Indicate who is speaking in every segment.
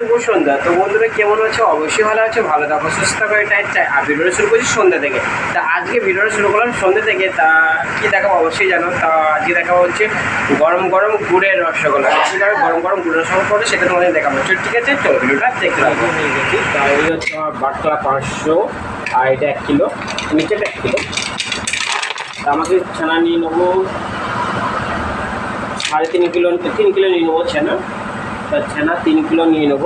Speaker 1: শুভ সন্ধ্যা। তো বন্ধুরা, কেমন আছে? অবশ্যই ভালো আছে, ভালো থাকো, সুস্থ থাকো, এটাই চাই। আর ভিডিওটা শুরু করছি সন্ধ্যা থেকে। তা আজকে ভিডিওটা শুরু করলাম সন্ধ্যা থেকে। তা কি দেখাবো অবশ্যই জানো। তা আজকে দেখাবো হচ্ছে গরম গরম গুড়ের রসগোল্লা। কীভাবে গরম গরম গুড়ের রসগোল্লা করে সেটা তোমাদের দেখাবো। ঠিক আছে, চলো ভিডিওটা দেখতে লাগবো তা হচ্ছে আমার বাটলা পাঁচশো, আর এটা এক কিলো নিচেটা এক কিলো। তা আমাকে ছানা নিয়ে নেব, সাড়ে তিন কিলো তিন কিলো নিয়ে নেব ছানা। তা ছানা, তিন কিলো নিয়ে নেব।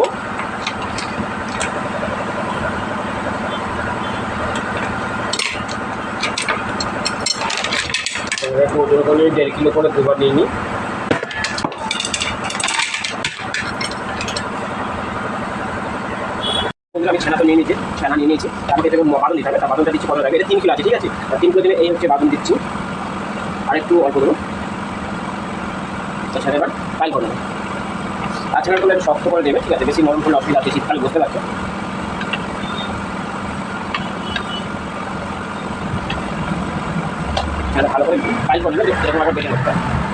Speaker 1: দেড় কিলো করে দুবার নিয়ে নিই। আমি ছানা তো নিয়ে নিয়েছি, ছানা নিয়ে নিয়েছি। আমাকে এতে বাদন দিতে হবে তা বাদনটা দিচ্ছি কত লাগবে এটা তিন কিলো আছে, ঠিক আছে? তিন কিলো দিলে এই হচ্ছে বাদন দিচ্ছি। আর একটু অল্প দেবো তাছাড়া এবার পাইল করে নেব। তাছাড়া করলে একটু শক্ত করে দেবে ঠিক আছে? বেশি নরম করলে অসুবিধা আছে, শীতকালে বুঝতে পারছ? ভালো করে পাইল করে নেবে, এরকম আবার বেটে করতে হবে।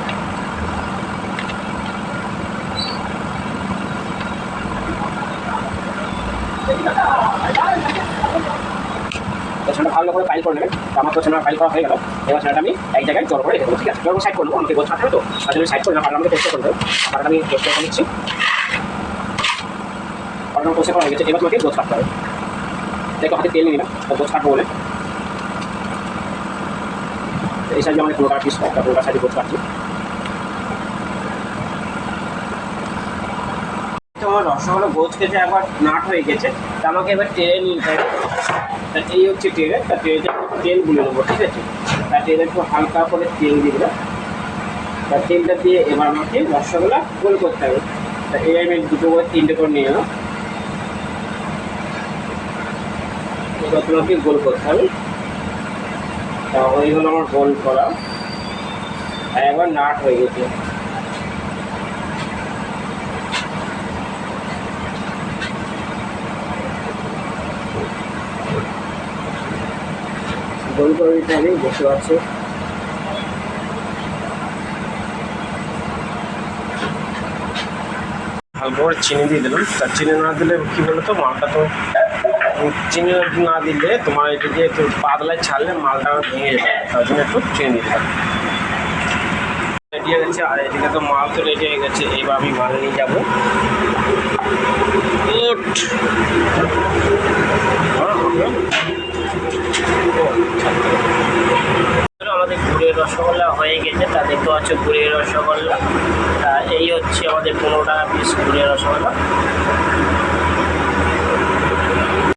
Speaker 1: তো ভালো করে ফাইল করে নেবেন আমার তো সেটা ফাইল করা হয়ে গেল। এবার সেটা আমি এক জায়গায় জল করে রেখে ঠিক আছে? জল সাইড করব আমাকে গোছ থাকবে তো? জন্য সাইড করে নেব আমাকে করতে হবে। আর আমি টেস্ট করে নিচ্ছি। আমার কোষে করা হয়ে গেছে, এবার তোমাকে গোছ কাটতে হবে। দেখো, হাতে তেল নিলাম, তো গোছ কাটবো বলে। এই সাইজে আমাদের পুরো কাটা পিস একটা পুরো সাইজে গোছ কাটছি। তোমার রসগোল্লা গোছ খেতে একবার নাট হয়ে গেছে, তা আমাকে এবার টেনে নিতে হবে। তা এই হচ্ছে ট্রেনে তা ট্রেনে তেল গুলে নেব, ঠিক আছে? তা ট্রেনে একটু হালকা করে তেল দিয়ে তা তেলটা দিয়ে এবার আমাকে রসগোল্লা গোল করতে হবে। তা এই আমি দুটো করে, তিনটে করে নিয়ে এলাম। এবার তোমাকে গোল করতে হবে। তা ওই হলো আমার গোল করা। আর একবার নাট হয়ে গেছে। করে দিতে বসে আছে। হালকা করে চিনি দিয়ে দিলাম। তা চিনি না দিলে কি বলতো, মালটা তো চিনি না দিলে তোমার এটা দিয়ে একটু পাতলায় ছাড়লে মালটা ভেঙে যাবে তার জন্য একটু চিনি দিতে হবে রেডি হয়ে গেছে, আর এদিকে তো মাল তো রেডি হয়ে গেছে আমি মাল নিয়ে যাব। রসগোল্লা হয়ে গেছে, তা দেখতে পাচ্ছ গুড়ের রসগোল্লা। এই হচ্ছে আমাদের পনেরো টাকা পিস গুড়ের রসগোল্লা।